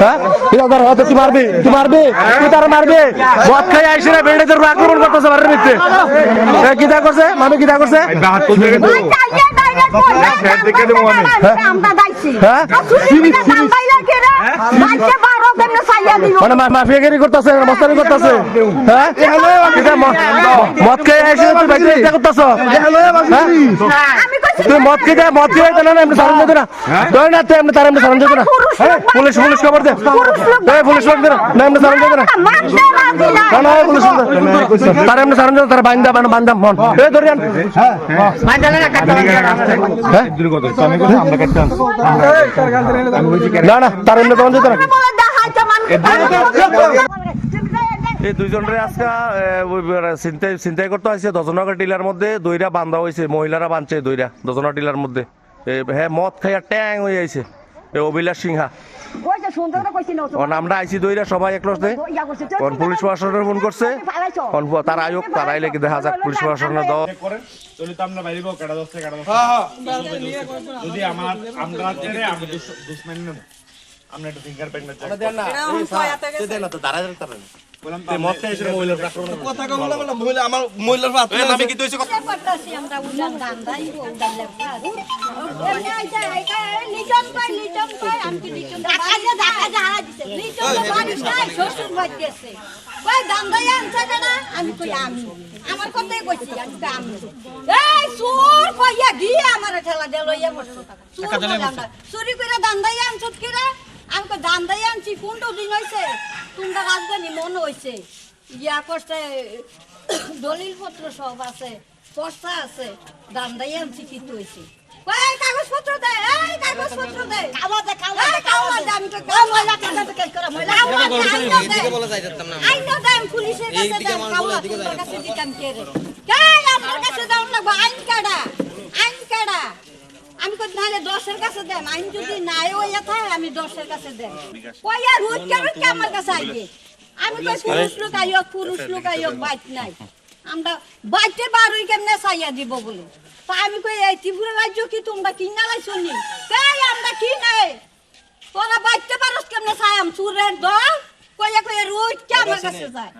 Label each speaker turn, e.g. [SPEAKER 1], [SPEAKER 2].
[SPEAKER 1] হ্যাঁ? ধর হয়তো তুই মারবি? তুই মারবি? তুই তার মারবি? মদ খাই আইসি না বেড়ে তোর আক্রমণ করতেছে বাড়ির ভিতরে। এ, কি দা করছে? মামি কি করছে? হ্যাঁ? মানে মা- মাফিয়াগিরি করতেছে মস্তানি করতেছে। হ্যাঁ? কিতা মদ খেয়ে আইসি করতেছ? হ্যাঁ? তুই মদ খেয়ে মদ আইতে না না, এমনি সারণ যেত না ধরে না তুই এমনি তার এমনি সারণ যেত না। হ্যাঁ? পুলিশ পুলিশ খবর দে। এই পুলিশ খবর দে না। এমনি সারণ যেত না। না না পুলিশ তার এমনি সারণ যেত তার বান্দা বান্দা বান্দা মন। এই ধরে আন হ্যাঁ? না না তার এমনি তখন যেত না। এই দুইজনের আজকে চিন্তাই চিন্তাই করতে হয়েছে। দশনগর টিলার মধ্যে দইরা বান্ধা হয়েছে মহিলারা বাঁধছে দইরা দশনগর টিলার মধ্যে। হ্যাঁ মদ খাইয়া ট্যাং হয়ে আইছে এ অভিলাষ সিংহা। আমরা আইছি দইরা সবাই একলসে কোন পুলিশ প্রশাসনের ফোন করছে। কোন তার আয়োগ তার আইলে কি দেখা যাক পুলিশ প্রশাসনের
[SPEAKER 2] চলি তো আমরা কেডা দশটা কেডা যদি আমার আমরা আমি দুশ্মন আমরা একটু ফিঙ্গার প্রিন্ট মত খাইছে মহিলার নামে কি তুইছে
[SPEAKER 3] আমি কই আমি আমার কথাই কইছি আমি কই আমি এই চোর কইয়া গিয়ে আমার ঠেলা দিয়ে লইয়া বসছো চোর দান্দা চুরি করে দান্দাই আনছত কিরে? আমি কই দান্দাই আনছি কোনটো দিন হইছে তোমরা রাজধানী মন হইছে? ইয়া করছে দলিল পত্র সব আছে পস্তা আছে দান্দাই আনছি কি এই কাগজপত্র দে এই কাগজপত্র দে। খাওয়া দে খাওয়া দে খাওয়া দে আমি তো ময়লা কাটা তো কেন করা ময়লা খাওয়া দে আইন দে আমি পুলিশের কাছে দে তোমার কাছে দিতাম কে রে? কে আমার কাছে দাও না আইন কাটা আইন কাটা আমি কই নালে দশের কাছে দেন আইন যদি নাই ওইয়া থাকে আমি দশের কাছে দেন। কইয়া রোজ কেন কে আমার কাছে আইবে? আমি কই পুরুষ লোক আইয়ক পুরুষ লোক আইয়ক বাইট নাই। আমরা বাইতে বারোই কেমনে চাইয়া দিব বলে? তা আমি কই এই ত্রিপুরা রাজ্য কি তোমরা কিনা লাইছো নি? তাই আমরা কি নাই? তোরা বাইতে পারস কেমনে চাইম চুরের দল। কইয়া কইয়া রোজ কে আমার কাছে যায়।